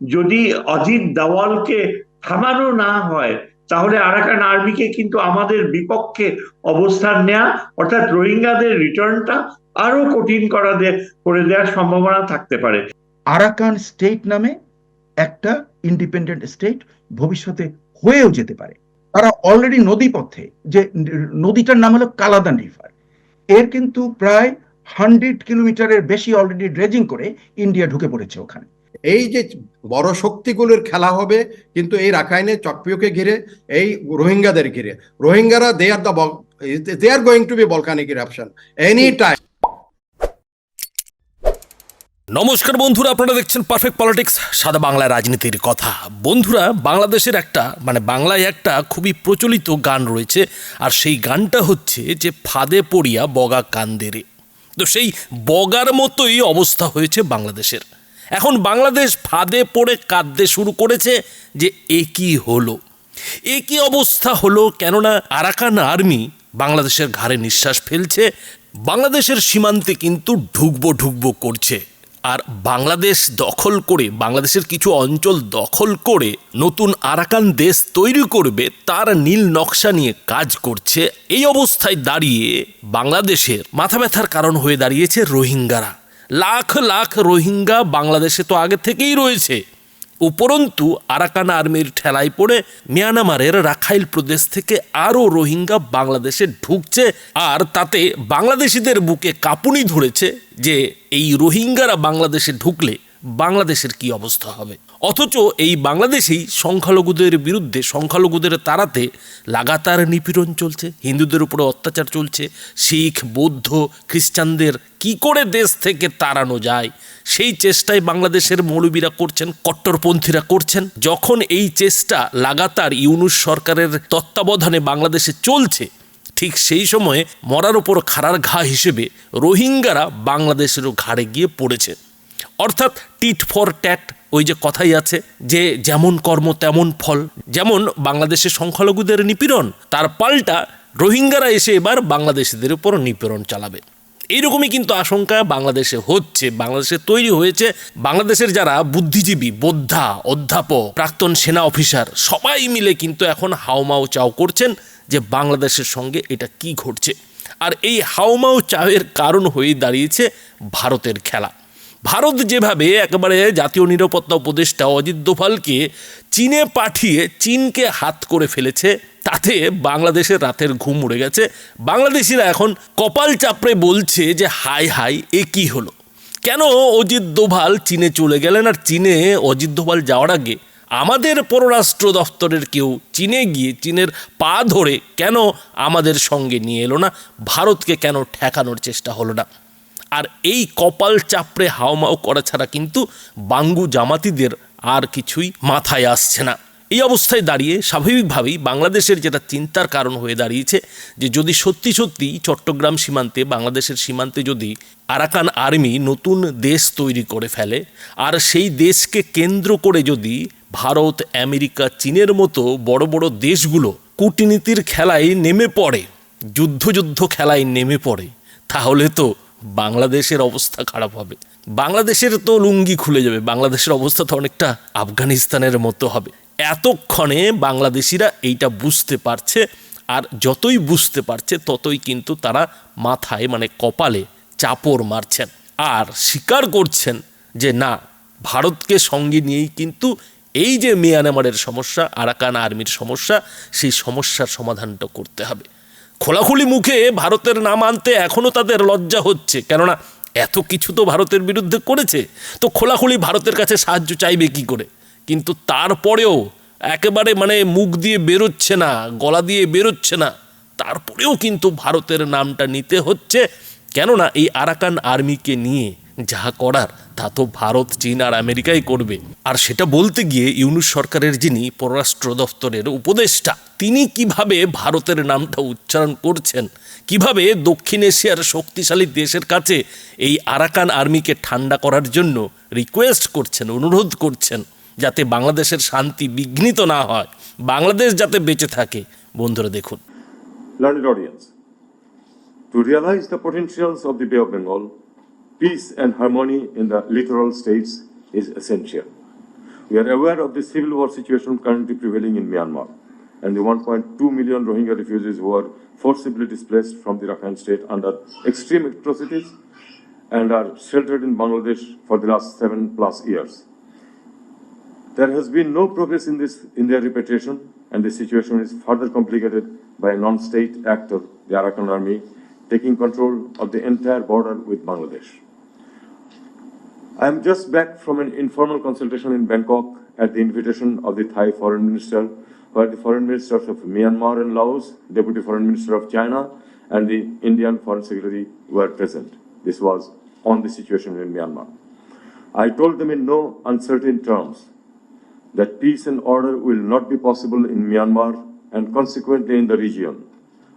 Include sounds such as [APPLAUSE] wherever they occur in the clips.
যদি অজিত দাওয়ালকে থামানো না হয়, তাহলে আরাকান আর্মিকে কিন্তু আমাদের বিপক্ষে অবস্থান নেওয়া অর্থাৎ রোহিঙ্গাদের রিটার্নটা আরও কঠিন করা করে দেওয়ার সম্ভাবনা থাকতে পারে। আরাকান স্টেট নামে একটা ইন্ডিপেন্ডেন্ট স্টেট ভবিষ্যতে হয়েও যেতে পারে। তারা অলরেডি নদীপথে, যে নদীটার নাম হলো কালাদান রিভার। এর কিন্তু প্রায় হান্ড্রেড কিলোমিটারের বেশি অলরেডি ড্রেজিং করে ইন্ডিয়া ঢুকে পড়েছে ওখানে। এই যে বড় শক্তিগুলোর খেলা হবে, কিন্তু এই রাখাইনে চটপিওকে ঘিরে, এই রোহিঙ্গাদের ঘিরে। রোহিঙ্গারা they are the they are going to be volcanic eruption any time নমস্কার বন্ধুরা, আপনারা দেখছেন পারফেক্ট পলিটিক্স সাদা বাংলা রাজনীতির কথা। বন্ধুরা, বাংলাদেশের একটা মানে বাংলায় একটা খুবই প্রচলিত গান রয়েছে, আর সেই গানটা হচ্ছে যে ফাঁদে পড়িয়া বগা কান্দেরে। তো সেই বগার মতোই অবস্থা হয়েছে বাংলাদেশের। এখন বাংলাদেশ ফাঁদে পড়ে কাঁদতে শুরু করেছে যে এ কি হলো? এ কি অবস্থা হলো? কেননা আরাকান আর্মি বাংলাদেশের ঘাড়ে নিঃশ্বাস ফেলছে, বাংলাদেশের সীমান্তে কিন্তু ঢুকবো ঢুকবো করছে। আর বাংলাদেশ দখল করে, বাংলাদেশের কিছু অঞ্চল দখল করে নতুন আরাকান দেশ তৈরি করবে, তার নীল নকশা নিয়ে কাজ করছে। এই অবস্থায় দাঁড়িয়ে বাংলাদেশের মাথা ব্যথার কারণ হয়ে দাঁড়িয়েছে রোহিঙ্গারা। লাখ লাখ রোহিঙ্গা বাংলাদেশে তো আগে থেকেই রয়েছে। উপরন্তু, আরাকান আর্মির ঠেলায় পড়ে মিয়ানমারের রাখাইল প্রদেশ থেকে আরও রোহিঙ্গা বাংলাদেশে ঢুকছে আর তাতে বাংলাদেশিদের বুকে কাঁপুনি ধরেছে যে এই রোহিঙ্গারা বাংলাদেশে ঢুকলে বাংলাদেশের কি অবস্থা হবে? অথচ এই বাংলাদেশেই সংখ্যালঘুদের বিরুদ্ধে, সংখ্যালঘুদের তাড়াতে লাগাতার নিপীড়ন চলছে, হিন্দুদের উপরে অত্যাচার চলছে। শিখ, বৌদ্ধ, খ্রিস্টানদের কি করে দেশ থেকে তাড়ানো যায়? সেই চেষ্টায় বাংলাদেশের মৌলবীরা করছেন, কট্টরপন্থীরা করছেন। যখন এই চেষ্টা লাগাতার ইউনুস সরকারের তত্ত্বাবধানে বাংলাদেশে চলছে, ঠিক সেই সময়ে মরার ওপর খাড়ার ঘা হিসেবে রোহিঙ্গারা বাংলাদেশেরও ঘাড়ে গিয়ে পড়েছে। অর্থাৎ টিট ফর ট্যাট ওই যে কথাই আছে, যে যেমন কর্ম তেমন ফল। যেমন বাংলাদেশের সংখ্যালঘুদের নিপীড়ন, তার পাল্টা রোহিঙ্গারা এসে এবার বাংলাদেশিদের উপর নিপীড়ন চালাবে। এইরকমই কিন্তু আশঙ্কা বাংলাদেশে হচ্ছে, বাংলাদেশে তৈরি হয়েছে বাংলাদেশের যারা বুদ্ধিজীবী, বোদ্ধা, অধ্যাপক, প্রাক্তন সেনা অফিসার, সবাই মিলে কিন্তু এখন হাওমাও চাও করছেন যে বাংলাদেশের সঙ্গে এটা কি ঘটছে। আর এই হাওমাও চাওয়ের কারণ হয়ে দাঁড়িয়েছে ভারতের খেলা। ভারত যেভাবে একেবারে জাতীয় নিরাপত্তা উপদেষ্টা অজিত দোভালকে চীনে পাঠিয়ে চীনকে হাত করে ফেলেছে, তাতে বাংলাদেশের রাতের ঘুম উড়ে গেছে। বাংলাদেশিরা এখন কপাল চাপড়ে বলছে যে হাই হাই এ কি হলো? কেন অজিত দোভাল চীনে চলে গেলেন আর চীনে অজিত দোভাল যাওয়ার আগে আমাদের পররাষ্ট্র দপ্তরের কেউ চীনে গিয়ে চীনের পা ধরে কেন আমাদের সঙ্গে নিয়ে এলো না? ভারতকে কেন ঠেকানোর চেষ্টা হলো না? আর এই কপাল চাপড়ে হাওমাও করা ছাড়া কিন্তু বাঙ্গু জামাতিদের আর কিছুই মাথায় আসছে না। এই অবস্থায় দাঁড়িয়ে স্বাভাবিকভাবেই বাংলাদেশের যেটা চিন্তার কারণ হয়ে দাঁড়িয়েছে, যে যদি সত্যি সত্যি চট্টগ্রাম সীমান্তে, বাংলাদেশের সীমান্তে যদি আরাকান আর্মি নতুন দেশ তৈরি করে ফেলে, আর সেই দেশকে কেন্দ্র করে যদি ভারত, আমেরিকা, চীনের মতো বড় বড় দেশগুলো কূটনীতির খেলায় নেমে পড়ে যুদ্ধ যুদ্ধ খেলায় নেমে পড়ে, তাহলে তো বাংলাদেশের অবস্থা খারাপ হবে। বাংলাদেশের তো লুঙ্গি খুলে যাবে, বাংলাদেশের অবস্থা তো অনেকটা আফগানিস্তানের মতো হবে। এতক্ষণে বাংলাদেশিরা এইটা বুঝতে পারছে, আর যতই বুঝতে পারছে, ততই কিন্তু তারা মাথায় মানে কপালে চাপড় মারছেন। আর স্বীকার করছেন যে না, ভারতকে সঙ্গে নিয়েই কিন্তু এই যে মিয়ানমারের সমস্যা, আরাকান আর্মির সমস্যা, সেই সমস্যার সমাধানটা করতে হবে। খোলাখুলি মুখে ভারতের নাম আনতে এখনও তাদের লজ্জা হচ্ছে। কেননা, এত কিছু তো ভারতের বিরুদ্ধে করেছে, তো খোলাখুলি ভারতের কাছে সাহায্য চাইবে কি করে? কিন্তু তারপরেও একেবারে মানে মুখ দিয়ে বেরোচ্ছে না, গলা দিয়ে বেরোচ্ছে না। তারপরেও কিন্তু ভারতের নামটা নিতে হচ্ছে। কেননা, এই আরাকান আর্মিকে নিয়ে যা করার তা তো ভারত চীন আর আমেরিকাই করবে। আর সেটা বলতে গিয়ে ইউনুস সরকারের যিনি পররাষ্ট্র দপ্তরের উপদেষ্টা তিনি কীভাবে ভারতের নামটা উচ্চারণ করছেন কীভাবে দক্ষিণ এশিয়ার শক্তিশালী দেশের কাছে এই আরাকান আর্মিকে ঠান্ডা করার জন্য রিকোয়েস্ট করছেন অনুরোধ করছেন যাতে বাংলাদেশের শান্তি বিঘ্নিত না হয় বাংলাদেশ যাতে বেঁচে থাকে। বন্ধুরা দেখুন। Learned audience, to realize the potentials of the Bay of Bengal, peace and harmony in the littoral states is essential. We are aware of the civil war situation currently prevailing in Myanmar and the 1.2 million Rohingya refugees who are forcibly displaced from the Rakhine state under extreme atrocities and are sheltered in Bangladesh for the last seven plus years. There has been no progress in this in their repatriation, and the situation is further complicated by a non-state actor, the Arakan Army, taking control of the entire border with Bangladesh. I am just back from an informal consultation in Bangkok at the invitation of the Thai Foreign Minister, where the Foreign Ministers of Myanmar and Laos, Deputy Foreign Minister of China, and the Indian Foreign Secretary were present. This was on the situation in Myanmar. I told them in no uncertain terms that peace and order will not be possible in Myanmar and consequently in the region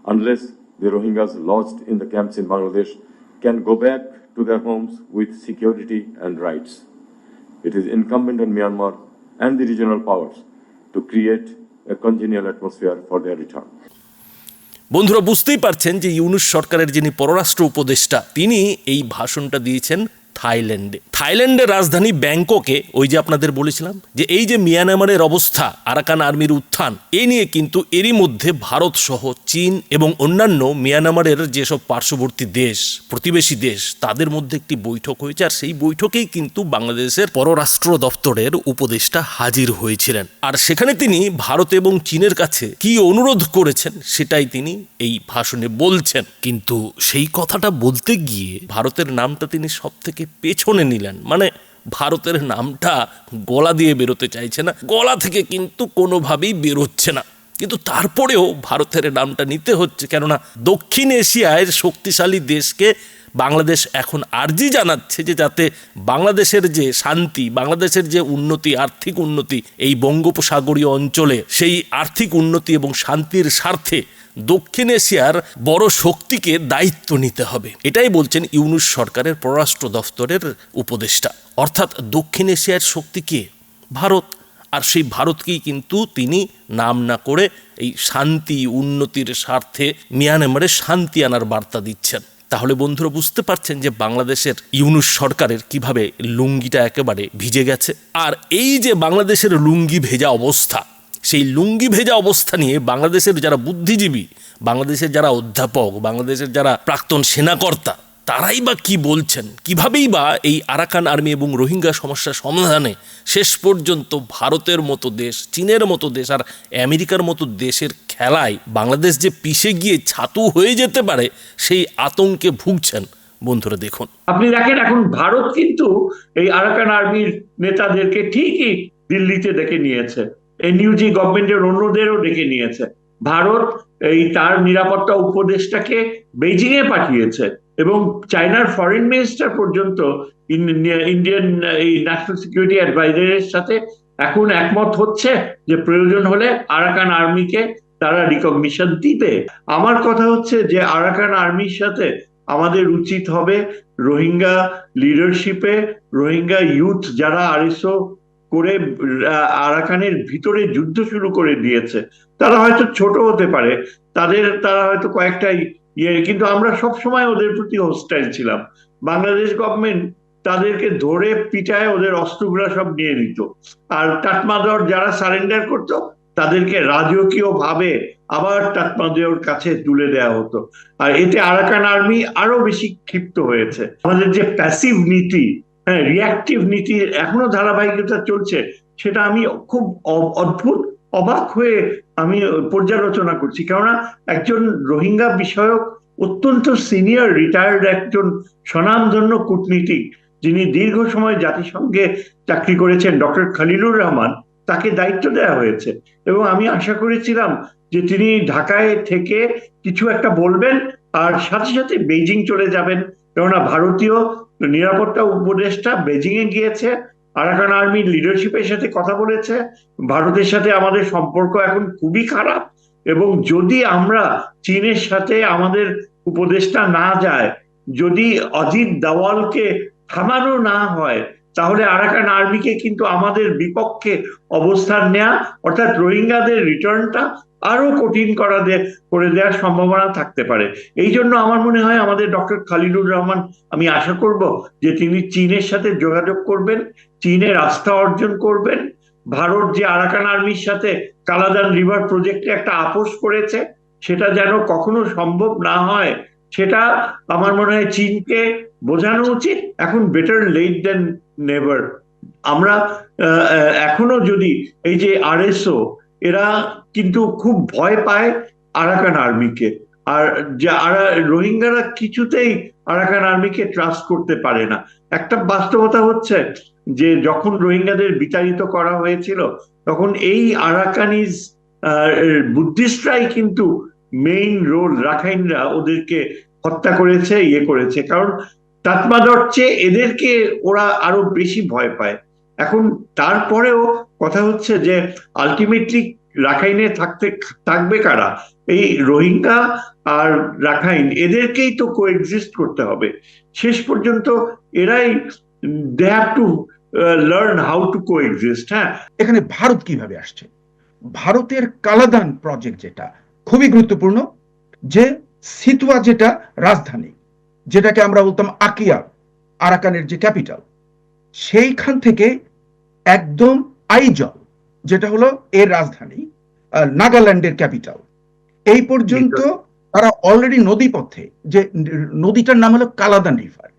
unless the Rohingyas lodged in the camps in Bangladesh can go back to their homes with security and rights. It is incumbent on Myanmar and the regional powers to create a congenial atmosphere for their return. বন্ধুরা বুঝতেই পারছেন যে ইউনুস সরকারের যিনি পররাষ্ট্র উপদেষ্টা তিনি এই ভাষণটা দিয়েছেন থাইল্যান্ডে। থাইল্যান্ডের রাজধানী ব্যাংককে ওই যে আপনাদের বলেছিলাম, যে এই যে মিয়ানমারের অবস্থা, আরাকান আর্মির উত্থান, এ নিয়ে কিন্তু এরই মধ্যে ভারত সহ চীন এবং অন্যান্য মিয়ানমারের যেসব পার্শ্ববর্তী দেশ, প্রতিবেশী দেশ, তাদের মধ্যে একটি বৈঠক হয়েছে। আর সেই বৈঠকেই কিন্তু বাংলাদেশের পররাষ্ট্র দপ্তরের উপদেষ্টা হাজির হয়েছিলেন। আর সেখানে তিনি ভারত এবং চীনের কাছে কি অনুরোধ করেছেন, সেটাই তিনি এই ভাষণে বলছেন। কিন্তু সেই কথাটা বলতে গিয়ে ভারতের নামটা তিনি সব থেকে পেছনে নিলেন। মানে ভারতের নামটা গলা দিয়ে বেরোতে চাইছে না। গলা থেকে কিন্তু কোনোভাবেই বেরোচ্ছে না। কিন্তু তারপরেও ভারতের নামটা নিতে হচ্ছে। কেননা দক্ষিণ এশিয়ার শক্তিশালী দেশকে বাংলাদেশ এখন আর্জি জানাচ্ছে যে যাতে বাংলাদেশের যে শান্তি, বাংলাদেশের যে উন্নতি, আর্থিক উন্নতি এই বঙ্গোপসাগরীয় অঞ্চলে সেই আর্থিক উন্নতি এবং শান্তির স্বার্থে দক্ষিণ এশিয়ার বড় শক্তিকে দায়িত্ব নিতে হবে। এটাই বলছেন ইউনুস সরকারের পররাষ্ট্র দফতরের উপদেষ্টা। অর্থাৎ দক্ষিণ এশিয়ার শক্তি কে? ভারত। আর সেই ভারতকেই কিন্তু তিনি নাম না করে এই শান্তি, উন্নতির স্বার্থে মিয়ানমারে শান্তি আনার বার্তা দিচ্ছেন। তাহলে বন্ধুরা বুঝতে পারছেন যে বাংলাদেশের ইউনুস সরকারের কীভাবে লুঙ্গিটা একেবারে ভিজে গেছে। আর এই যে বাংলাদেশের লুঙ্গি ভেজা অবস্থা সেই লুঙ্গি ভেজা অবস্থা নিয়ে বাংলাদেশের যারা বুদ্ধিজীবী, বাংলাদেশের যারা অধ্যাপক, বাংলাদেশের যারা প্রাক্তন সেনাকর্তা, তারাই বা কি বলছেন? কিভাবেই বা এই আরাকান আর্মি এবং রোহিঙ্গা সমস্যা সমাধানে শেষ পর্যন্ত ভারতের মতো দেশ, চীনের মতো দেশ আর আমেরিকার মতো দেশের খেলায় বাংলাদেশ যে পিষে গিয়ে ছাতু হয়ে যেতে পারে, সেই আতঙ্কে ভুগছেন। বন্ধুরা, দেখুন। আপনি দেখেন, এখন ভারত কিন্তু এই আরাকান আর্মির নেতাদেরকে ঠিকই দিল্লিতে ডেকে নিয়েছে। এনইউজি গভর্নমেন্টের অন্যদেরও ডেকে নিয়েছে। ভারত এই তার নিরাপত্তা উপদেষ্টাকে বেজিং এ পাঠিয়েছে এবং চায়নার ফরেন মিনিস্টার পর্যন্ত ইন্ডিয়ান এই ন্যাশনাল সিকিউরিটি অ্যাডভাইজারের সাথে এখন একমত হচ্ছে যে প্রয়োজন হলে আরাকান আর্মিকে তারা রিকগনিশন দিবে। আমার কথা হচ্ছে যে আরাকান আর্মির সাথে আমাদের উচিত হবে রোহিঙ্গা লিডারশিপে রোহিঙ্গা ইউথ যারা আরএসও করে আরাকানের ভিতরে যুদ্ধ শুরু করে দিয়েছে। তারা হয়তো ছোট হতে পারে। তাদের, তারা হয়তো কয়েকটা ইয়ে কিন্তু আমরা সব সময় ওদের প্রতি হোস্টাইল ছিলাম। বাংলাদেশ গভর্নমেন্ট তাদেরকে ধরে পিটায় ওদের অস্ত্রগুলো সব নিয়ে নিত। আর টাটমাদর যারা সারেন্ডার করতো, তাদেরকে রাজকীয় ভাবে আবার টাটমাদের কাছে তুলে দেওয়া হতো। আর এতে আরাকান আর্মি আরও বেশি ক্ষিপ্ত হয়েছে। আমাদের যে প্যাসিভ নীতি হ্যাঁ রিয়াক্টিভ নীতি এখনও ধারাবাহিকতা চলছে, সেটা আমি খুব অদ্ভুত, অবাক হয়ে আমি পর্যালোচনা করছি। কেননা একজন রোহিঙ্গা বিষয়ক, অত্যন্ত সিনিয়র রিটায়ার্ড একজন স্বনামধন্য কূটনীতিক, যিনি দীর্ঘ সময় জাতিসংঘে চাকরি করেছেন, ডক্টর খলিলুর রহমান, তাকে দায়িত্ব দেওয়া হয়েছে। এবং আমি আশা করেছিলাম যে তিনি ঢাকায় থেকে কিছু একটা বলবেন, আর সাথে সাথে বেইজিং চলে যাবেন কেননা ভারতীয় নিরাপত্তা উপদেষ্টা বেজিং এ গিয়েছে, আরাকান আর্মির লিডারশিপের সাথে কথা বলেছে, ভারতের সাথে আমাদের সম্পর্ক এখন খুবই খারাপ এবং যদি আমরা চীনের সাথে আমাদের উপদেষ্টা না যায়, যদি অজিত দাওয়ালকে থামানো না হয়, তাহলে আরাকান আর্মিকে কিন্তু আমাদের বিপক্ষে অবস্থান নেওয়া অর্থাৎ রোহিঙ্গাদের রিটার্নটা আরও কঠিন করা করে দেওয়ার সম্ভাবনা থাকতে পারে। এই জন্য আমার মনে হয় আমাদের ডক্টর খালিলুর রহমান, আমি আশা করব যে তিনি চীনের সাথে যোগাযোগ করবেন চীনের আস্থা অর্জন করবেন। ভারত যে আরাকান আর্মির সাথে কালাদান রিভার প্রজেক্টে একটা আপোষ করেছে, সেটা যেন কখনো সম্ভব না হয়, সেটা আমার মনে হয় চীনকে বোঝানো উচিত। এখন বেটার লেট দেন নেভার আমরা এখনও যদি এই যে আরএসও এরা কিন্তু খুব ভয় পায় আরাকান আর্মিকে। আর যারা রোহিঙ্গারা কিছুতেই আরাকান আর্মিকে ট্রাস্ট করতে পারে না। একটা বাস্তবতা হচ্ছে যে, যখন রোহিঙ্গাদের বিতাড়িত করা হয়েছিল, তখন এই আরাকানিজ বুদ্ধিস্টরাই কিন্তু মেইন রোল রাখাইনরা ওদেরকে হত্যা করেছে ইয়ে করেছে। কারণ তাতমাদর চেয়ে এদেরকে ওরা আরও বেশি ভয় পায়। এখন তারপরেও কথা হচ্ছে যে আলটিমেটলি রাখাইনে থাকতে, থাকবে কারা? এই রোহিঙ্গা আর রাখাইন, এদেরকেই তো কোএক্সিস্ট করতে হবে। শেষ পর্যন্ত এরাই they have to learn how to coexist হ্যাঁ? এখানে ভারত কীভাবে আসছে? ভারতের কালাদান প্রজেক্ট যেটা, খুবই গুরুত্বপূর্ণ, যে সিতুয়া যেটা রাজধানী, যেটাকে আমরা বলতাম আকিয়া, আরাকানের যে ক্যাপিটাল সেইখান থেকে একদম আইজল যেটা হলো এর রাজধানী নাগাল্যান্ডের ক্যাপিটাল। এই পর্যন্ত তারা অলরেডি নদীপথে যে নদীটার নাম হলো কালাদান রিভার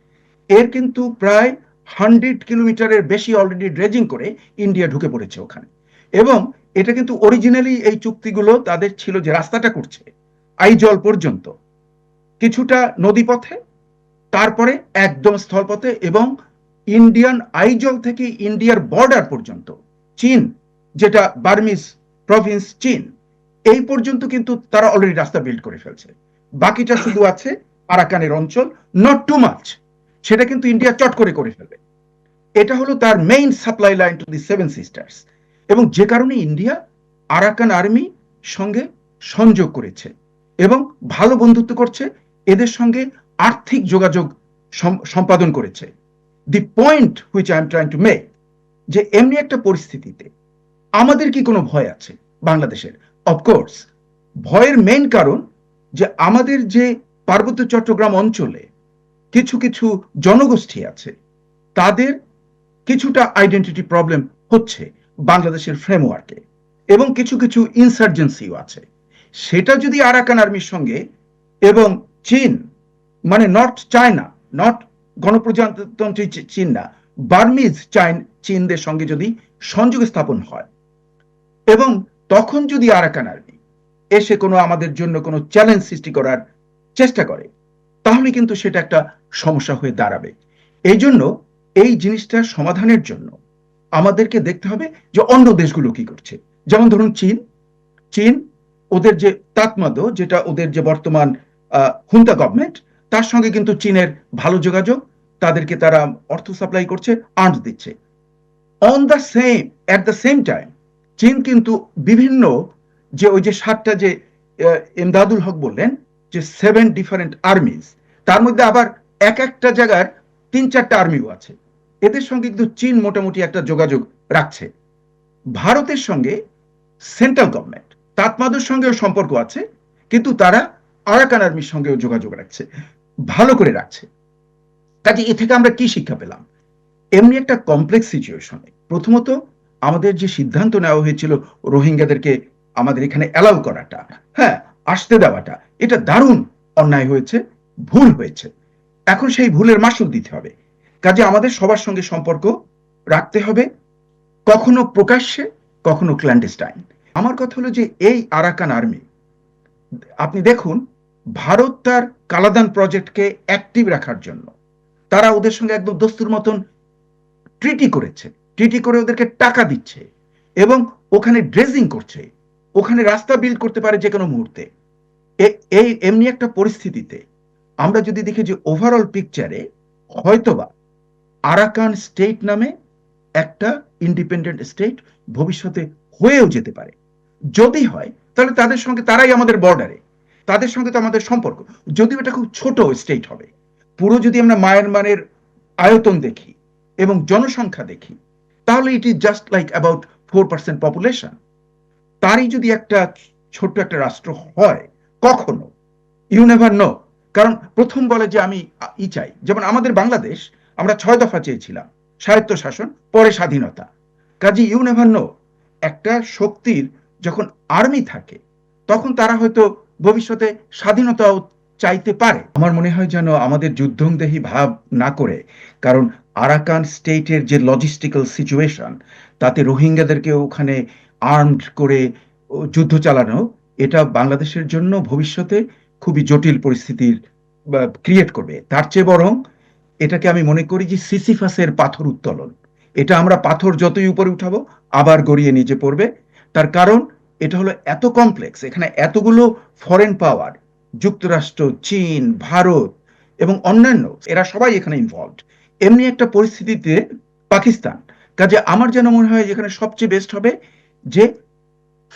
এর কিন্তু প্রায় হান্ড্রেড কিলোমিটারের বেশি অলরেডি ড্রেজিং করে ইন্ডিয়া ঢুকে পড়েছে ওখানে। এবং এটা কিন্তু অরিজিনালি এই চুক্তিগুলো তাদের ছিল যে রাস্তাটা করছে আইজল পর্যন্ত। কিছুটা নদীপথে তারপরে একদম স্থলপথে এবং ইন্ডিয়ান আইজল থেকে ইন্ডিয়ার বর্ডার পর্যন্ত চীন যেটা বার্মিস প্রভিন্স চীন এই পর্যন্ত কিন্তু তারা অলরেডি রাস্তা বিল্ড করে ফেলছে। বাকিটা [COUGHS] শুধু আছে আরাকানের অঞ্চল নট টু মাচ সেটা কিন্তু ইন্ডিয়া চট করে করে ফেলবে। এটা হলো তার main supply line to the seven sisters এবং যে কারণে ইন্ডিয়া আরাকান আর্মি সঙ্গে সংযোগ করেছে এবং ভালো বন্ধুত্ব করছে এদের সঙ্গে আর্থিক যোগাযোগ সম্পাদন করেছে। The point which I am trying to make যে এমনি একটা পরিস্থিতিতে আমাদের কি কোনো ভয় আছে বাংলাদেশের? অফকোর্স ভয়ের মেইন কারণ যে আমাদের যে পার্বত্য চট্টগ্রাম অঞ্চলে কিছু কিছু জনগোষ্ঠী আছে, তাদের কিছুটা আইডেন্টিটি প্রবলেম হচ্ছে বাংলাদেশের ফ্রেমওয়ার্কে এবং কিছু কিছু ইনসার্জেন্সিও আছে। সেটা যদি আরাকান আর্মির সঙ্গে এবং চীন মানে নট চায়না নট গণপ্রজাতন্ত্রী চীন না বার্মিজ চাইন চীনদের সঙ্গে যদি সংযোগ স্থাপন হয়। এবং তখন যদি আরাকান আর্মি এসে কোনো আমাদের জন্য কোনো চ্যালেঞ্জ সৃষ্টি করার চেষ্টা করে, তাহলে কিন্তু সেটা একটা সমস্যা হয়ে দাঁড়াবে। এই জন্য এই জিনিসটা সমাধানের জন্য আমাদেরকে দেখতে হবে যে অন্য দেশগুলো কি করছে। যেমন ধরুন চীন। চীন ওদের যে তাতমাদ যেটা ওদের যে বর্তমান হুন্তা গভর্নমেন্ট তার সঙ্গে কিন্তু চীনের ভালো যোগাযোগ, তাদেরকে তারা অর্থ সাপ্লাই করছে আর্মস দিচ্ছে। On the same at the same time চীন কিন্তু বিভিন্ন যে ওই যে সাতটা যে আহ, ইমদাদুল হক বললেন যে সেভেন ডিফারেন্ট আর্মিজ তার মধ্যে আবার এক একটা জায়গার তিন চারটা আর্মিও আছে। এদের সঙ্গে কিন্তু চীন মোটামুটি একটা যোগাযোগ রাখছে। ভারতের সঙ্গে সেন্ট্রাল গভর্নমেন্ট তাতমাদুর সঙ্গেও সম্পর্ক আছে কিন্তু তারা আরাকান আর্মির সঙ্গেও যোগাযোগ রাখছে ভালো করে রাখছে। কাজে এ থেকে আমরা কি শিক্ষা পেলাম? এমনি একটা কমপ্লেক্স সিচুয়েশনে প্রথমত আমাদের যে সিদ্ধান্ত নেওয়া হয়েছিল রোহিঙ্গাদেরকে আমাদের এখানে অ্যালাউ করাটা হ্যাঁ আসতে দেওয়াটা, এটা দারুণ অন্যায় হয়েছে, ভুল হয়েছে। এখন সেই ভুলের মাসুল দিতে হবে। কাজে আমাদের সবার সঙ্গে সম্পর্ক রাখতে হবে, কখনো প্রকাশ্যে, কখনো ক্ল্যান্ডেস্টাইন আমার কথা হলো যে এই আরাকান আর্মি আপনি দেখুন, ভারত তার কালাদান প্রজেক্টকে অ্যাক্টিভ রাখার জন্য। তারা ওদের সঙ্গে একদম দস্তুর মতন ট্রিটি করেছে ট্রিটি করে ওদেরকে টাকা দিচ্ছে এবং ওখানে ড্রেজিং করছে, ওখানে রাস্তা বিল্ড করতে পারে যে কোনো মুহূর্তে এই এমনি একটা পরিস্থিতিতে আমরা যদি দেখি যে ওভারঅল পিকচারে হয়তোবা আরাকান স্টেট নামে একটা ইন্ডিপেন্ডেন্ট স্টেট ভবিষ্যতে হয়েও যেতে পারে। যদি হয়, তাহলে তাদের সঙ্গে তারাই আমাদের বর্ডারে তাদের সঙ্গে তো আমাদের সম্পর্ক। যদিও এটা খুব ছোট স্টেট হবে। পুরো যদি আমরা মায়ানমারের আয়তন দেখি এবং জনসংখ্যা দেখি, তাহলে it is just like about four percent population তারই যদি একটা ছোট্ট একটা রাষ্ট্র হয়, কখনো? ইউ নেভার নো কারণ প্রথম বলে যে আমি ই চাই। যেমন আমাদের বাংলাদেশ, আমরা ছয় দফা চেয়েছিলাম। স্বায়ত্ত শাসন, পরে স্বাধীনতা। কাজে ইউ নেভার নো একটা শক্তির যখন আর্মি থাকে, তখন তারা হয়তো ভবিষ্যতে স্বাধীনতাও চাইতে পারে। আমার মনে হয় যেন আমাদের যুদ্ধংদেহী ভাব না করে, কারণ আরাকান স্টেটের যে লজিস্টিক্যাল সিচুয়েশন তাতে রোহিঙ্গাদেরকে ওখানে আর্মড করে যুদ্ধ চালানো, এটা বাংলাদেশের জন্য ভবিষ্যতে খুবই জটিল পরিস্থিতির ক্রিয়েট করবে। তার চেয়ে বরং এটাকে আমি মনে করি যে সিসিফাসের পাথর উত্তোলন। এটা আমরা পাথর যতই উপরে উঠাবো, আবার গড়িয়ে নিচে পড়বে। তার কারণ, এটা হলো এত কমপ্লেক্স এখানে এতগুলো ফরেন পাওয়ার যুক্তরাষ্ট্র, চীন, ভারত এবং অন্যান্য, এরা সবাই এখানে ইনভলভড এমনি একটা পরিস্থিতিতে পাকিস্তান। কাজে আমার যেন মনে হয় যেখানে সবচেয়ে বেস্ট হবে যে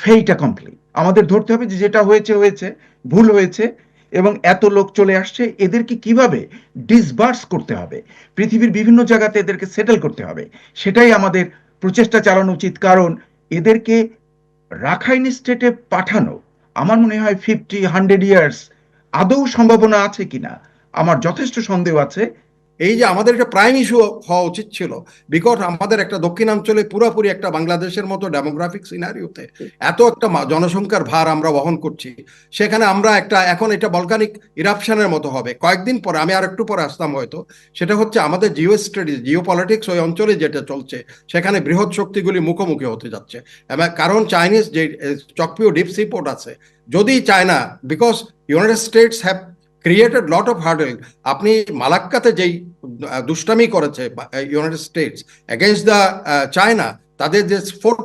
ফেইটা কমপ্লিট আমাদের ধরতে হবে যে যেটা হয়েছে হয়েছে, ভুল হয়েছে এবং এত লোক চলে আসছে, এদেরকে কীভাবে ডিসবার্স করতে হবে? পৃথিবীর বিভিন্ন জায়গাতে এদেরকে সেটেল করতে হবে। সেটাই আমাদের প্রচেষ্টা চালানো উচিত। কারণ এদেরকে রাখাইন স্টেটে পাঠানো আমার মনে হয় ফিফটি হান্ড্রেড ইয়ার্স আদৌ সম্ভাবনা আছে কিনা? আমার যথেষ্ট সন্দেহ আছে এই যে আমাদের একটা প্রাইম ইস্যু হওয়া উচিত ছিল বিকজ আমাদের একটা দক্ষিণাঞ্চলে পুরোপুরি একটা বাংলাদেশের মতো ডেমোগ্রাফিক সিনারিওতে এত একটা জনসংখ্যার ভার আমরা বহন করছি, সেখানে আমরা একটা, এখন এটা বলকানিক ইরাপশনের মতো হবে। কয়েকদিন পরে, আমি আর একটু পরে আসতাম হয়তো, সেটা হচ্ছে আমাদের জিও স্টাডিজ জিও পলিটিক্স ওই অঞ্চলে যেটা চলছে, সেখানে বৃহৎ শক্তিগুলি মুখোমুখি হতে যাচ্ছে। কারণ চাইনিজ যে চকপিও ডিপ সি পোর্ট আছে, যদি China because United States have created lot of hurdle আপনি মালাক্কাতে যেই দুষ্টামি করেছে United States against the China তাদের যে ফোর্থ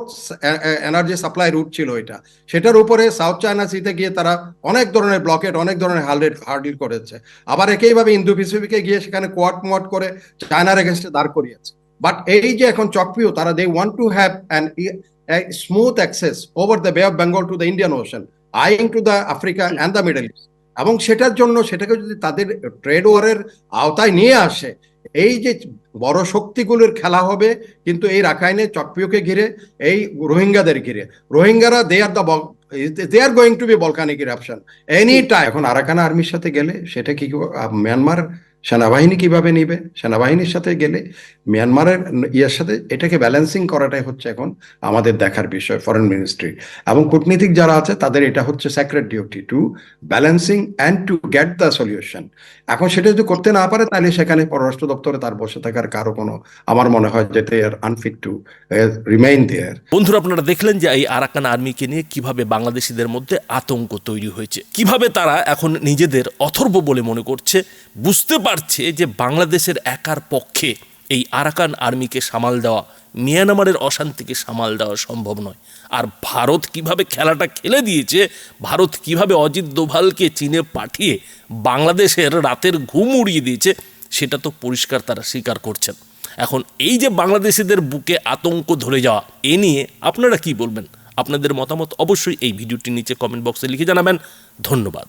এনার্জি সাপ্লাই রুট ছিল এটা, সেটার উপরে সাউথ চায়না সিতে গিয়ে তারা অনেক ধরনের ব্লকেট অনেক ধরনের হার্ডেল হার্ডিল করেছে। আবার একইভাবে ইন্দো প্যাসিফিকে গিয়ে সেখানে কোয়াট মোয়াট করে চায়নার এগেনস্টে দাঁড় করিয়েছে। বাট এই যে এখন চকপিও তারা they want to have an smooth access over the bay of Bengal to the Indian Ocean আইং to the Africa and the Middle East এবং সেটার জন্য সেটাকে যদি তাদের ট্রেড ওয়ারের আওতায় নিয়ে আসে, এই যে বড় শক্তিগুলোর খেলা হবে, কিন্তু এই রাখাইনে চকপিওকে ঘিরে, এই রোহিঙ্গাদের ঘিরে। রোহিঙ্গারা they are the they are going to be volcanic eruption any time এখন আরাকানা আর্মির সাথে গেলে সেটা কি মিয়ানমার সেনাবাহিনী কীভাবে নিবে? সেনাবাহিনীর সাথে গেলে মিয়ানমারের ইয়ের সাথে এটাকে ব্যালেন্সিং করাটাই হচ্ছে এখন আমাদের দেখার বিষয় ফরেন মিনিস্ট্রি এবং কূটনীতিক যারা আছে, তাদের এটা হচ্ছে secret duty to balancing and to get the solution এখন সেটা যদি করতে না পারে, তাহলে সেখানে পররাষ্ট্র দপ্তরে তার বসে থাকার কারও কোনো, আমার মনে হয় যে they are unfit to remain there বন্ধুরা, আপনারা দেখলেন যে এই আরাকান আর্মিকে নিয়ে কীভাবে বাংলাদেশিদের মধ্যে আতঙ্ক তৈরি হয়েছে। কীভাবে তারা এখন নিজেদের অথর্ব বলে মনে করছে, বুঝতে পারছে যে বাংলাদেশের একার পক্ষে এই আরাকান আর্মিকে সামাল দেওয়া, মিয়ানমারের অশান্তিকে সামাল দেওয়া সম্ভব নয়। আর ভারত কীভাবে খেলাটা খেলে দিয়েছে, ভারত কীভাবে অজিত দোভালকে চীনে পাঠিয়ে বাংলাদেশের রাতের ঘুম উড়িয়ে দিয়েছে, সেটা তো পরিষ্কার তারা স্বীকার করছেন। এখন এই যে বাংলাদেশিদের বুকে আতঙ্ক ধরে যাওয়া, এ নিয়ে আপনারা কি বলবেন? আপনাদের মতামত অবশ্যই এই ভিডিওটির নিচে কমেন্ট বক্সে লিখে জানাবেন। ধন্যবাদ।